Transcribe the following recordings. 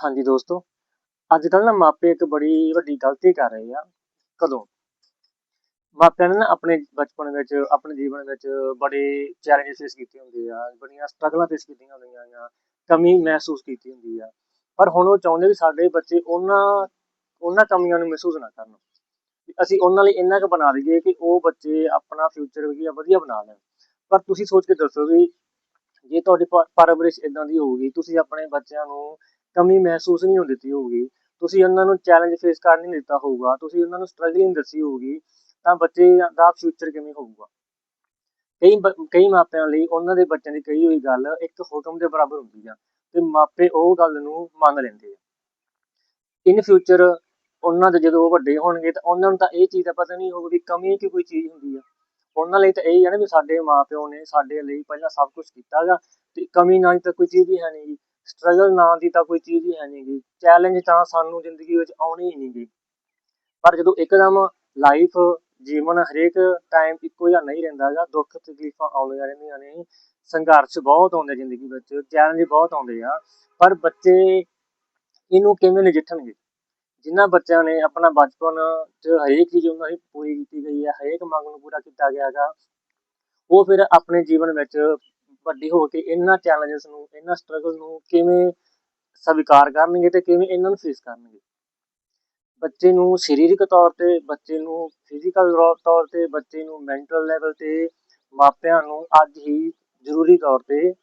ਹਾਂਜੀ ਦੋਸਤੋ, ਅੱਜ ਕੱਲ ਨਾ ਮਾਪੇ ਇੱਕ ਬੜੀ ਵੱਡੀ ਗਲਤੀ ਕਰ ਰਹੇ ਆ। ਕਦੋਂ? ਮਾਪਿਆਂ ਨੇ ਨਾ ਆਪਣੇ ਬਚਪਨ ਵਿੱਚ, ਆਪਣੇ ਜੀਵਨ ਵਿੱਚ ਬੜੇ ਚੈਲੰਜਸ ਫੇਸ ਕੀਤੇ ਹੁੰਦੇ ਆ, ਬੜੀਆਂ ਸਟਰਗਲਾਂ ਫੇਸ ਕੀਤੀਆਂ ਹੁੰਦੀਆਂ ਆ, ਕਮੀ ਮਹਿਸੂਸ ਕੀਤੀ ਹੁੰਦੀ ਆ। ਪਰ ਹੁਣ ਉਹ ਚਾਹੁੰਦੇ ਵੀ ਸਾਡੇ ਬੱਚੇ ਉਹਨਾਂ ਉਹਨਾਂ ਕਮੀਆਂ ਨੂੰ ਮਹਿਸੂਸ ਨਾ ਕਰਨ। ਅਸੀਂ ਉਹਨਾਂ ਲਈ ਇੰਨਾ ਕੁ ਬਣਾ ਦਈਏ ਕਿ ਉਹ ਬੱਚੇ ਆਪਣਾ ਫਿਊਚਰ ਵਧੀਆ ਵਧੀਆ ਬਣਾ ਲੈਣ। ਪਰ ਤੁਸੀਂ ਸੋਚ ਕੇ ਦੱਸੋ ਵੀ ਜੇ ਤੁਹਾਡੀ ਪਰਵਰਿਸ਼ ਇਦਾਂ ਦੀ ਹੋਊਗੀ, ਤੁਸੀਂ ਆਪਣੇ ਬੱਚਿਆਂ ਨੂੰ ਕਮੀ ਮਹਿਸੂਸ ਨਹੀਂ ਹੋਣ ਦਿੱਤੀ ਹੋਊਗੀ। ਤੁਸੀਂ ਉਹਨਾਂ ਨੂੰ ਚੈਲੰਜ ਫੇਸ ਕਰਨ ਨਹੀਂ ਦਿੱਤਾ ਹੋਊਗਾ। ਤੁਸੀਂ ਉਹਨਾਂ ਨੂੰ ਸਟਰਗਲਿੰਗ ਦੱਸੀ ਹੋਊਗੀ। ਤਾਂ ਬੱਚੇ ਦਾ ਫਿਊਚਰ ਕਿਵੇਂ ਹੋਊਗਾ? ਕਈ ਬ- ਕਈ ਮਾਪਿਆਂ ਲਈ ਉਹਨਾਂ ਦੇ ਬੱਚਿਆਂ ਦੀ ਕਹੀ ਹੋਈ ਗੱਲ ਇੱਕ ਹੁਕਮ ਦੇ ਬਰਾਬਰ ਹੁੰਦੀ ਆ ਤੇ ਮਾਪੇ ਉਹ ਗੱਲ ਨੂੰ ਮੰਨ ਲੈਂਦੇ ਆ। ਇਨ ਫਿਊਚਰ ਉਹਨਾਂ ਦੇ ਜਦੋਂ ਉਹ ਵੱਡੇ ਹੋਣਗੇ ਤਾਂ ਉਹਨਾਂ ਨੂੰ ਤਾਂ ਇਹ ਚੀਜ਼ ਦਾ ਪਤਾ ਨਹੀਂ ਹੋਊਗਾ ਵੀ ਕਮੀ ਕਿ ਕੋਈ ਚੀਜ਼ ਹੁੰਦੀ ਆ। ਉਹਨਾਂ ਲਈ ਤਾਂ ਇਹ ਹੀ ਆ ਨਾ ਵੀ ਸਾਡੇ ਮਾਪਿਓ ਨੇ ਸਾਡੇ ਲਈ ਪਹਿਲਾਂ ਸਭ ਕੁਝ ਕੀਤਾ ਗਾ ਤੇ ਕਮੀ ਨਾ ਤਾਂ ਕੋਈ ਚੀਜ਼ ਹੀ ਹੈ ਨਹੀਂ ਸਟਰਗਲ ਨਾਂ ਦੀ ਤਾਂ ਕੋਈ ਚੀਜ਼ ਹੀ ਹੈ ਨਹੀਂਗੀ ਚੈਲੰਜ ਤਾਂ ਸਾਨੂੰ ਜ਼ਿੰਦਗੀ ਵਿੱਚ ਆਉਣੀ ਹੀ ਨਹੀਂ ਨਹੀਂਗੀ ਪਰ ਜਦੋਂ ਇੱਕਦਮ ਲਾਈਫ ਜੀਵਨ ਹਰੇਕ ਟਾਈਮ ਇੱਕੋ ਜਿਹਾ ਨਹੀਂ ਰਹਿੰਦਾ ਹੈਗਾ, ਦੁੱਖ, ਤਕਲੀਫਾਂ ਆਉਂਦੀਆਂ ਰਹਿੰਦੀਆਂ ਨੇ, ਸੰਘਰਸ਼ ਬਹੁਤ ਆਉਂਦੇ ਜ਼ਿੰਦਗੀ ਵਿੱਚ ਚੈਲੰਜ ਬਹੁਤ ਆਉਂਦੇ ਆ। ਪਰ ਬੱਚੇ ਇਹਨੂੰ ਕਿਵੇਂ ਨਜਿੱਠਣਗੇ? ਜਿਨ੍ਹਾਂ ਬੱਚਿਆਂ ਨੇ ਆਪਣਾ ਬਚਪਨ 'ਚ ਹਰੇਕ ਚੀਜ਼ ਉਹਨਾਂ ਦੀ ਪੂਰੀ ਕੀਤੀ ਗਈ ਹੈ, ਹਰੇਕ ਮੰਗ ਨੂੰ ਪੂਰਾ ਕੀਤਾ ਗਿਆ ਹੈਗਾ, ਉਹ ਫਿਰ ਆਪਣੇ ਜੀਵਨ ਵਿੱਚ ਵੱਡੀ ਹੋ ਕੇ ਇਹਨਾਂ ਚੈਲੰਜਸ ਨੂੰ, ਇਹਨਾਂ ਸਟਰਗਲ ਨੂੰ ਕਿਵੇਂ ਸਵੀਕਾਰ ਕਰਨਗੇ ਤੇ ਕਿਵੇਂ ਇਹਨਾਂ ਨੂੰ ਫੇਸ ਕਰਨਗੇ। ਬੱਚੇ ਨੂੰ ਸਰੀਰਕ ਤੌਰ ਤੇ, ਬੱਚੇ ਨੂੰ ਫਿਜ਼ੀਕਲ ਤੌਰ ਤੇ, ਬੱਚੇ ਨੂੰ ਮੈਂਟਲ ਲੈਵਲ ਤੇ ਮਾਪਿਆਂ ਨੂੰ ਅੱਜ ਹੀ ਜ਼ਰੂਰੀ ਤੌਰ ਤੇ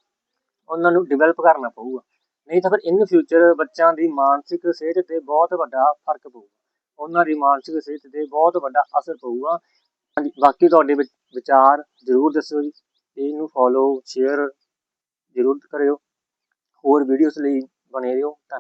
ਉਹਨਾਂ ਨੂੰ ਡਿਵੈਲਪ ਕਰਨਾ ਪਊਗਾ। ਨਹੀਂ ਤਾਂ ਫਿਰ ਇਨ ਫਿਊਚਰ ਬੱਚਿਆਂ ਦੀ ਮਾਨਸਿਕ ਸਿਹਤ ਤੇ ਬਹੁਤ ਵੱਡਾ ਫ਼ਰਕ ਪਊਗਾ। ਉਹਨਾਂ ਦੀ ਮਾਨਸਿਕ ਸਿਹਤ ਤੇ ਬਹੁਤ ਵੱਡਾ ਅਸਰ ਪਊਗਾ। ਬਾਕੀ ਤੁਹਾਡੇ ਵਿਚ- ਵਿਚਾਰ ਜ਼ਰੂਰ ਦੱਸੋ ਜੀ। ਪੇਜ ਨੂੰ ਫੋਲੋ ਸ਼ੇਅਰ ਜ਼ਰੂਰ ਕਰਿਓ। ਹੋਰ ਵੀਡੀਓਜ਼ ਲਈ ਬਣੇ ਰਹੋ। ਧੰਨਵਾਦ।